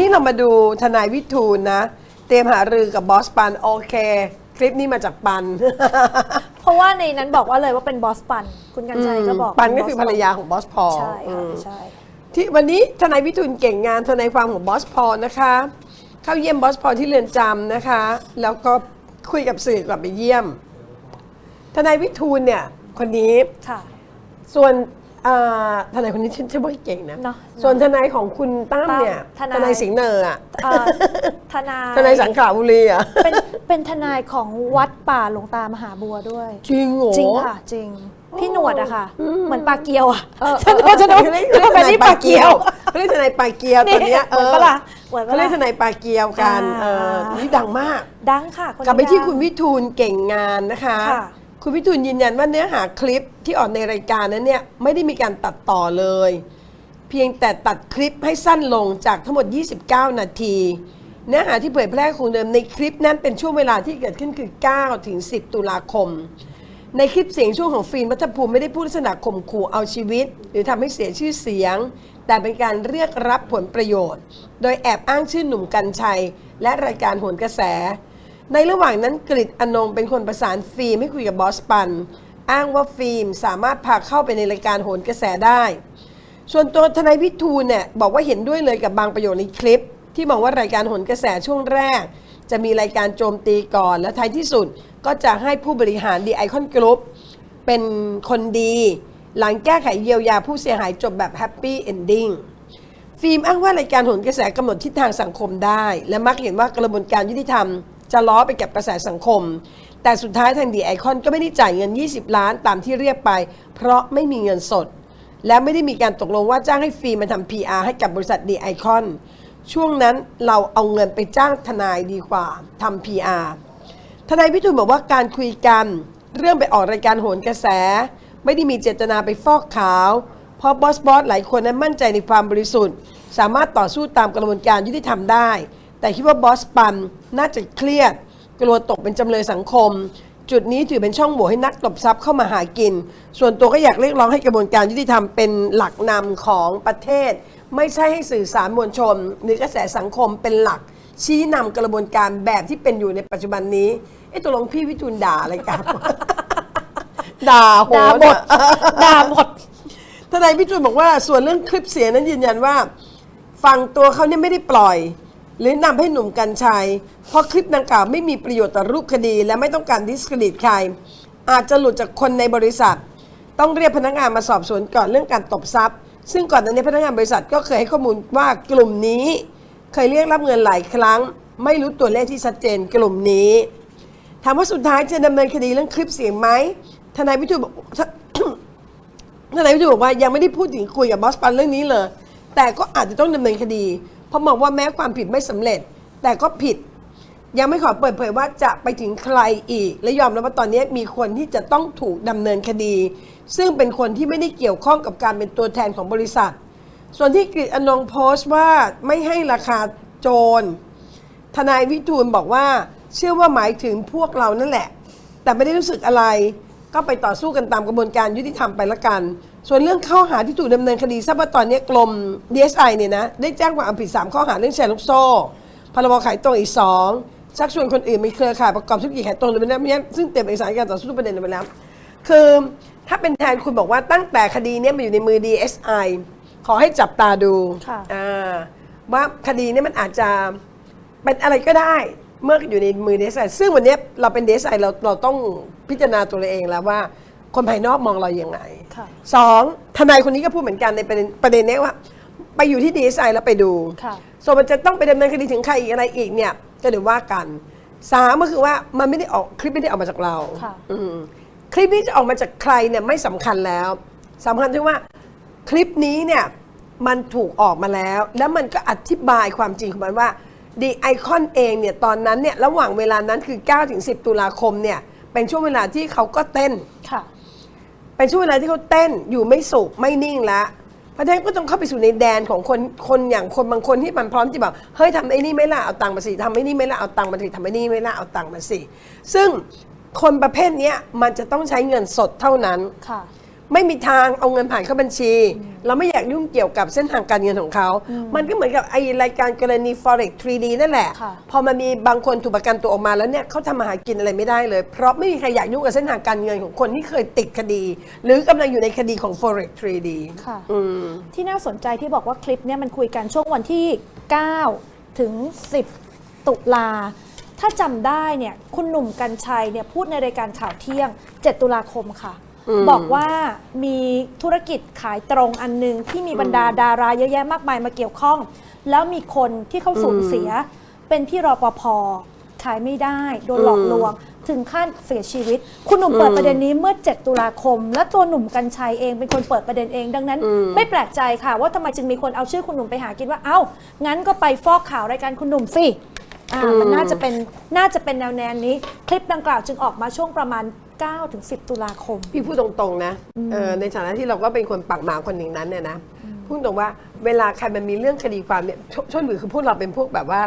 นี้เรามาดูทนายวิทูลนะ เตรียมหารือกับบอสปันโอเค คลิปนี้มาจากปัน เพราะว่าในนั้นบอกว่าเลยว่าเป็นบอสปัน คุณกันชัยก็บอกปันก็เป็คืบอภรรยาของบอสพอลใช่อืค่ะมใช่ที่วันนี้ทนายวิทูลเก่งงานทนายความของบอสพอลนะคะ เข้าเยี่ยมบอสพอลที่เรือนจำนะคะ แล้วก็คุยกับสื่อกลับไปเยี่ยม ทนายวิทูลเนี่ยคนนี้ค่ะส่วน เอ่อทนายคนนี้ชื่อชื่อว่าเก่งนะ เนอะส่วนทนายของคุณตั้มเนี่ยตั้มทนายทนายสิงห์เนอร์อะเอ่อทนายทนายสังขละบุรีอะเป็นเป็นทนายของวัดป่าหลวงตามหาบัวด้วย จริงเหรอ จริงค่ะ จริง พี่หนวดอะค่ะเหมือนปลาเกียวอะเออฉันว่าจะโดนเขาเรียกเรียกเป็นที่ปลาเกียวเขาเรียกทนายปลาเกียวตัวเนี้ยเหมือนปะล่ะเหมือนปะล่ะเขาเรียกทนายปลาเกียวกันอ่า เออนี่ดังมาก ดังค่ะคนกลับไปที่ดังคุณวิทูลเก่งงานนะคะ ค่ะ คุณวิทูลยืนยันว่าเนื้อหาคลิปที่ออกในรายการนั้นเนี่ยไม่ได้มีการตัดต่อเลย เพียงแต่ตัดคลิปให้สั้นลงจากทั้งหมด 29 นาที เนื้อหาที่เผยแพร่คงเดิมในคลิปนั้นเป็นช่วงเวลาที่เกิดขึ้นคือ 9 ถึง 10 ตุลาคม ในคลิปเสียงช่วงของฟิล์มรัฐภูมิไม่ได้พูดลักษณะข่มขู่เอาชีวิต หรือทำให้เสียชื่อเสียง แต่เป็นการเรียกรับผลประโยชน์ โดยแอบอ้างชื่อหนุ่มกัญชัย และรายการโหนกระแส ในระหว่างนั้นกริดอนงเป็นคนประสานฟิล์มให้คุยกับบอสปัน อ้างว่าฟิล์มสามารถพาเข้าไปในรายการโหนกระแสได้ ส่วนตัวทนายวิทูลเนี่ยบอกว่าเห็นด้วยเลยกับบางประโยชน์ในคลิป ที่มองว่ารายการโหนกระแสช่วงแรก จะมีรายการโจมตีก่อน และท้ายที่สุดก็จะให้ผู้บริหารดีไอคอนกรุ๊ปเป็นคนดี หลังแก้ไขเยียวยาผู้เสียหายจบแบบแฮปปี้เอนดิ้งฟิล์มอ้างว่ารายการโหนกระแสกำหนดทิศทางสังคมได้ และมักเห็นว่ากระบวนการยุติธรรม จะล้อไปกับกระแสสังคม แต่สุดท้ายทางดีไอคอนก็ไม่ได้จ่ายเงิน 20 ล้านตามที่เรียกไป เพราะไม่มีเงินสด และไม่ได้มีการตกลงว่าจ้างให้ฟิล์มมาทำ PR ให้กับบริษัทดีไอคอนช่วงนั้นเราเอาเงินไปจ้างทนายดีกว่าทำ PR ทนายพิทูลบอกว่าการคุยกัน เรื่องไปออกรายการโหนกระแส ไม่ได้มีเจตนาไปฟอกขาว เพราะบอสบอสหลายคนนั้นมั่นใจในความบริสุทธิ์ สามารถต่อสู้ตามกระบวนการยุติธรรมได้ แต่คิดว่าบอสปันน่าจะเครียด กลัวตกเป็นจำเลยสังคม จุดนี้ถือเป็นช่องโหว่ให้นักตบทรัพย์เข้ามาหากิน ส่วนตัวก็อยากเรียกร้องให้กระบวนการยุติธรรมเป็นหลักนำของประเทศ ไม่ใช่ให้สื่อสารมวลชน หรือกระแสสังคมเป็นหลัก ชี้นำกระบวนการแบบที่เป็นอยู่ในปัจจุบันนี้ไอ้ตกลงพี่วิทูลด่าอะไรกัน ด่าโหด่าดหมดอะด่าหมด ทนายพิจูนบอกว่าส่วนเรื่องคลิปเสียงนั้นยืนยันว่า ฝั่งตัวเขาเนี่ยไม่ได้ปล่อย หรือนำให้หนุ่มกัญชัย เพราะคลิปดังกล่าวไม่มีประโยชน์ต่อรูปคดี และไม่ต้องการดิสเครดิตใคร อาจจะหลุดจากคนในบริษัท ต้องเรียกพนักงานมาสอบสวนก่อนเรื่องการตบทรัพย์ ซึ่งก่อนหน้านี้พนักงานบริษัทก็เคยให้ข้อมูลว่ากลุ่มนี้ เคยเรียกรับเงินหลายครั้ง ไม่รู้ตัวเลขที่ชัดเจนกลุ่มนี้ถามว่าสุดท้ายจะดำเนินคดีเรื่องคลิปเสียงไหมทนายพิจูบอกทนายวิทูบอกว่ายังไม่ได้พูดถึงคุยกับบอสปันเรื่องนี้เลยแต่ก็อาจจะต้องดำเนินคดี เพราะมองว่าแม้ความผิดไม่สำเร็จ แต่ก็ผิด ยังไม่ขอเปิดเผยว่าจะไปถึงใครอีก และยอมรับว่าตอนนี้มีคนที่จะต้องถูกดำเนินคดี ซึ่งเป็นคนที่ไม่ได้เกี่ยวข้องกับการเป็นตัวแทนของบริษัท ส่วนที่กฤษอนงโพสต์ว่าไม่ให้ราคาโจรทนายวิทูลบอกว่าเชื่อว่าหมายถึงพวกเรานั่นแหละ แต่ไม่ได้รู้สึกอะไร ก็ไปต่อสู้กันตามกระบวนการยุติธรรมไปละกัน ส่วนเรื่องข้อหาที่ถูกดำเนินคดีทราบว่าตอนนี้กรม DSI เนี่ยนะได้แจ้งความเอาผิด 3 ข้อหาเรื่องแชร์ลูกโซ่พรบขายตรงอีก 2 ชักชวนคนอื่นมีเครือข่ายประกอบธุรกิจขายตรงหรือไม่นั้นซึ่งเตรียมเอกสารการต่อสู้ทุกประเด็นไปแล้ว คือถ้าเป็นแทนคุณบอกว่าตั้งแต่คดีเนี้มันอยู่ในมือ DSI ขอให้จับตาดูค่ะอ่าว่าคดีเนี้มันอาจจะเป็นอะไรก็ได้เมื่ออยู่ในมือเดสไอซึ่งวันนี้เราเป็นเดสไอเราเราต้องพิจารณาตัวเราเองแล้วว่าคนภายนอกมองเราอย่างไงค่ะ สองทนายคนนี้ก็พูดเหมือนกันในประเด็นประเด็นนี้ว่า ไปอยู่ที่ดีเอสไอแล้วไปดูค่ะ ส่วนมันจะต้องไปดำเนินคดีถึงใครอีกอะไรอีกเนี่ยก็เดี๋ยวว่ากันสามก็คือว่ามันไม่ได้ออกคลิปไม่ได้ออกมาจากเราค่ะ อืมคลิปนี้จะออกมาจากใครเนี่ยไม่สำคัญแล้วสำคัญที่ว่าคลิปนี้เนี่ยมันถูกออกมาแล้ว แล้วมันก็อธิบายความจริงของมันว่าดีไอคอนเองเนี่ยตอนนั้นเนี่ยระหว่างเวลานั้นคือ9ถึง10 ตุลาคมเนี่ยเป็นช่วงเวลาที่เขาก็เต้น ค่ะ เป็นช่วงเวลาที่เขาเต้นอยู่ไม่สุขไม่นิ่งแล้วเพราะฉะนั้นก็ต้องเข้าไปสู่ในแดนของคนคนอย่างคนบางคนที่มันพร้อมที่แบบเฮ้ยทำไอ้นี่ไม่ละเอาตังค์มาสิทำไอ้นี่ไม่ละเอาตังค์มาสิทำไอ้นี่ไม่ละเอาตังค์มาสิซึ่งคนประเภทเนี้ยมันจะต้องใช้เงินสดเท่านั้น ค่ะ ไม่มีทางเอาเงินผ่านเข้าบัญชี เราไม่อยากยุ่งเกี่ยวกับเส้นทางการเงินของเขา มันก็เหมือนกับไอรายการกรณี forex 3D นั่นแหละค่ะพอมันมีบางคนถูกประกันตัวออกมาแล้วเนี่ยเขาทำมาหากินอะไรไม่ได้เลย เพราะไม่มีใครอยากยุ่งกับเส้นทางการเงินของคนที่เคยติดคดี หรือกำลังอยู่ในคดีของ forex 3D ค่ะอืม ที่น่าสนใจที่บอกว่าคลิปเนี้ยมันคุยกันช่วงวันที่ 9 ถึง 10 ตุลา ถ้าจำได้เนี่ยคุณหนุ่มกัญชัยเนี่ยพูดในรายการข่าวเที่ยง 7 ตุลาคมค่ะอืม บอกว่ามีธุรกิจขายตรงอันหนึงที่มีบรรดาดาราเยอะแยะมากมายมาเกี่ยวข้อง แล้วมีคนที่เขาสูญเสีย เป็นพี่รปภขายไม่ได้ โดนหลอกลวง ถึงขั้นเสียชีวิต คุณหนุ่มเปิดประเด็นนี้เมื่อ 7 ตุลาคม และตัวหนุ่มกัญชัยเองเป็นคนเปิดประเด็นเอง ดังนั้น ไม่แปลกใจค่ะ ว่าทำไมจึงมีคนเอาชื่อคุณหนุ่มไปหากินว่า เอ้า งั้นก็ไปฟอกข่าวรายการคุณหนุ่มสิอ่ามันน่าจะเป็นน่าจะเป็นแนวแนวนี้ คลิปดังกล่าวจึงออกมาช่วงประมาณ 9ถึง10 ตุลาคม พี่พูดตรงๆนะเออในฐานะที่เราก็เป็นคนปากหมาคนหนึ่งนั้นเนี่ยนะพูดตรงว่าเวลาใครมันมีเรื่องคดีความเนี่ยชชนหรือคือพวกเราเป็นพวกแบบว่า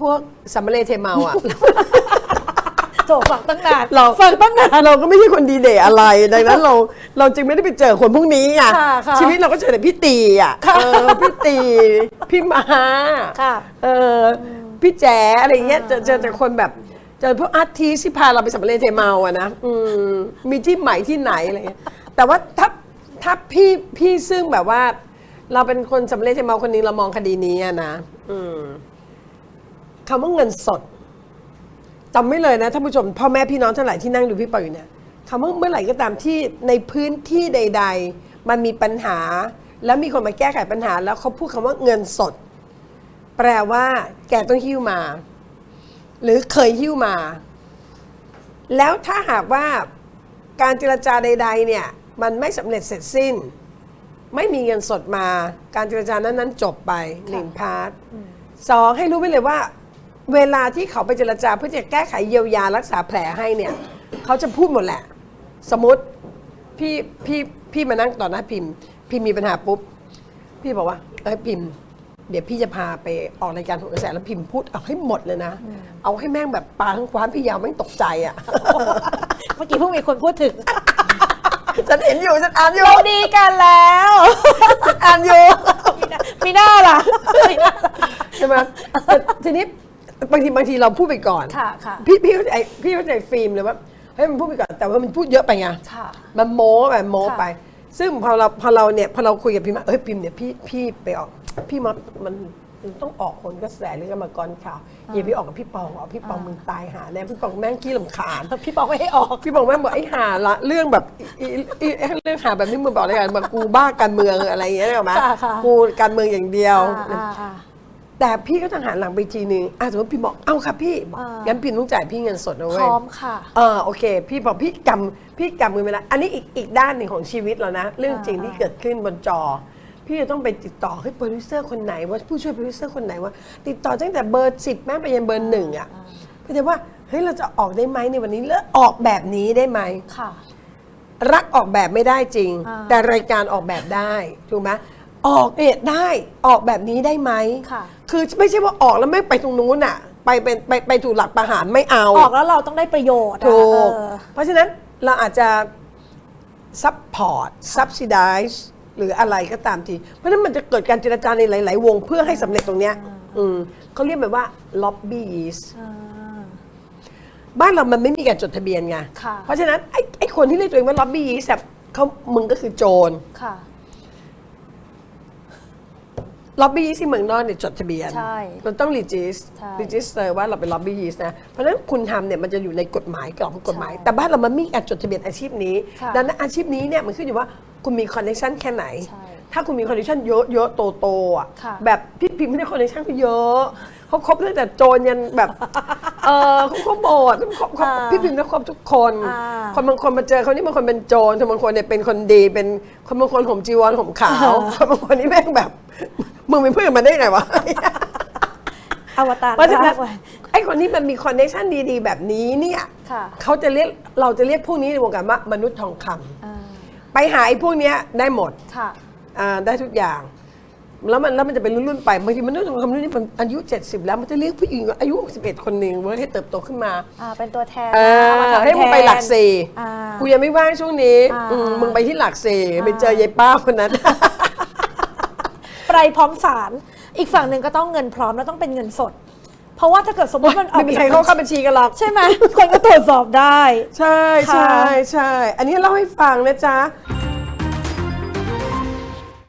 พวกสัมมาเลเทเมาอะโถฝังตั้งนานเราฟังตั้งนานเราก็ไม่ใช่คนดีเดย์อะไร ดังนั้นเราเราจึงไม่ได้ไปเจอคนพวกนี้อะค่ะค่ะชีวิตเราก็เจอแต่พี่ตีอะค่ะเออพี่ตี พี่มาค่ะเออพี่แจ๋อะไรเงี้ยอ่าเจอเจอแต่คนแบบ เจอพวกอาร์ติสที่พาเราไปสัมมาเลเทเมาอะนะอืมมีที่ใหม่ที่ไหนอะไรเงี้ยแต่ว่าถ้าถ้าพี่พี่ซึ่งแบบว่า เราเป็นคนสัมมาเลเทเมาคนนึงเรามองคดีนี้อะนะอืมคำว่าเงินสดจำไม่เลยนะท่านผู้ชมพ่อแม่พี่น้องทั้งหลายที่นั่งดูพี่ปอยอยู่เนี่ยคำว่าเมื่อไหร่ก็ตามที่ในพื้นที่ใด ๆ มันมีปัญหา แล้วมีคนมาแก้ไขปัญหา แล้วเขาพูดคำว่าเงินสด แปลว่าแกต้องหิ้วมา หรือเคยหิ้วมา แล้วถ้าหากว่าการเจรจาใด ๆ เนี่ย มันไม่สำเร็จเสร็จสิ้น ไม่มีเงินสดมา การเจรจานั้นนั้นๆ จบไปหนึ่งพาร์ทสองให้รู้ไว้เลยว่า เวลาที่เขาไปเจรจาเพื่อจะแก้ไขเยียวยารักษาแผลให้เนี่ย เขาจะพูดหมดแหละ สมมติพี่พี่พี่มานั่งต่อหน้าพิมพ์พิมพ์มีปัญหาปุ๊บ พี่บอกว่าเอ้ยพิมพ์ เดี๋ยวพี่จะพาไปออกรายการของกระแสแล้วพิมพ์พูดเอาให้หมดเลยนะ เอาให้แม่งแบบปลาทั้งคว้านพี่ยาวแม่งตกใจอะ เมื่อกี้เพิ่งมีคนพูดถึงฉันเห็นอยู่ฉันอ่านอยู่เราดีกันแล้วฉันอ่านอยู่มีหน้าล่ะมีหน้าล่ะใช่ไหมแต่ทีนี้บางทีบางทีเราพูดไปก่อน ค่ะค่ะ พี่พี่เข้าใจพี่เข้าใจฟิล์มเลยว่าเฮ้ยมันพูดไปก่อนแต่ว่ามันพูดเยอะไปไงค่ะ มันโม้แบบโม้ค่ะไป ซึ่งพอเราพอเราเนี่ยพอเราคุยกับพิมพ์ว่าเอ้ยพิมพ์เนี่ยพี่พี่ไปออกพี่มดมันมันต้องออกคนกระแสหรือกรรมกรข่าวอย่าพี่ออกกับพี่ปองออกพี่ปองมึงตายหาแน่พี่ปองแม่งขี้ลำคาญพี่บอกไม่ให้ออกพี่บอกแม่งบอกไอ้หาละเรื่องแบบอีอีอีเรื่องหาแบบนี้มึงบอกอะไรกันบอกกูบ้าการเมืองอะไรอย่างเงี้ยได้ไหมค่ะค่ะกูการเมืองอย่างเดียวอ่าอ่าอ่า แต่พี่ก็ต้องหันหลังไปทีนึงอะสมมติพี่บอกเอ้าครับพี่บอกอ่างั้งั้นพี่ต้องจ่ายพี่เงินสดนะพเว้ย ร้อมค่ะ เออโอเค พี่บอกพี่กำพี่กำมือไปแล้วอันนี้อีกอีกด้านหนึ่งของชีวิตเรานะ เรื่องจริงอ่าที่เกิดขึ้นบนจอ พี่จะต้องไปติดต่อให้โปรดิวเซอร์คนไหนว่าผู้ช่วยโปรดิวเซอร์คนไหนว่า ติดต่อตั้งแต่เบอร์สิบแม่งไปยันเบอร์หนึ่งอะเพื่อว่าเฮ้ยเราจะออกได้ไหมในวันนี้แล้วออกแบบนี้ได้ไหม ค่ะ รักออกแบบไม่ได้จริง อ่าแต่รายการออกแบบได้ถูกไหมออกเนี่ยได้ออกแบบนี้ได้ไหมค่ะ คือไม่ใช่ว่าออกแล้วไม่ไปตรงนู้นอะไปเป็นไปไปถูกหลักประหารไม่เอา ออกแล้วเราต้องได้ประโยชน์อะถูก เออ เพราะฉะนั้นเราอาจจะ support subsidize หรืออะไรก็ตามที เพราะฉะนั้นมันจะเกิดการเจรจาในหลาย ๆ วงเพื่อให้สำเร็จตรงเนี้ยอืมเขาเรียกแบบว่า lobbyist อ่า บ้านเรามันไม่มีการจดทะเบียนไง ค่ะ เพราะฉะนั้นไอ้ไอ้คนที่เรียกตัวเองว่า lobbyist แบบเขามึงก็คือโจร ค่ะ lobbyist ที่เมืองนอกเนี่ยจดทะเบียน ใช่เราต้อง register ใช่ register ว่าเราเป็น lobbyist นะ เพราะฉะนั้นคุณทำเนี่ยมันจะอยู่ในกฎหมายกรอบของกฎหมายใช่แต่บ้านเรามันไมมีการจดทะเบียนอาชีพนี้ ค่ะ ดังนั้นอาชีพนี้เนี่ยมันขึ้นอยู่ว่าคุณมีคอนเนคชันแค่ไหน ใช่ ถ้าคุณมีคอนเนคชันเยอะเยอะโตโตๆอะ ค่ะแบบพี่พิมพ์ไม่ได้คอนเนคชันเขาเยอะ เขาครบตั้งแต่โจรยันแบบ เออเขาครบหมดเขาครบครบอ่าพี่พิมพ์ได้ครบทุกคน อ่า คนบางคนมาเจอเขานี่บางคนเป็นโจรคนบางคนเนี่ยเป็นคนดี เป็นคนบางคนห่มจีวรห่มขาว คนบางคนนี่แม่งแบบ มึงเป็นเพื่อนกันมาได้ไงวะ อวตารเพราะฉะนั้นมากเลยไอ้คนที่มันมีคอนเนคชันดีๆ แบบนี้เนี่ยค่ะเขาจะเรียกเราจะเรียกพวกนี้ในวงการว่ามนุษย์ทองคำอ่าไปหาไอ้พวกเนี้ยได้หมดค่ะอ่าได้ทุกอย่าง แล้วมันแล้วมันจะเป็นรุ่นๆไปบางทีมันต้องทำความรุ่นนี้มันอายุ 70 แล้วมันจะเลี้ยงผู้หญิงอายุ61คนหนึ่งเพื่อให้เติบโตขึ้นมา อ่าเป็นตัวแทนเอนะเอามาอทำให้มึงแทนไปหลักสี่อ่า กูยังไม่ว่างช่วงนี้อ่าอืมมึงไปที่หลักสี่อ่าไปเจอยายป้าคนนั้น ไปพร้อมสาร อีกฝั่งหนึ่งก็ต้องเงินพร้อมแล้วต้องเป็นเงินสด เพราะว่าถ้าเกิดสมมติมันออไม่กมีใครเข้าเข้าบัญชีกันหรอก ใช่ไหมคนก็ตรวจสอบได้ ใช่ค่ะใช่ใช่อันนี้เล่าให้ฟังนะจ๊ะ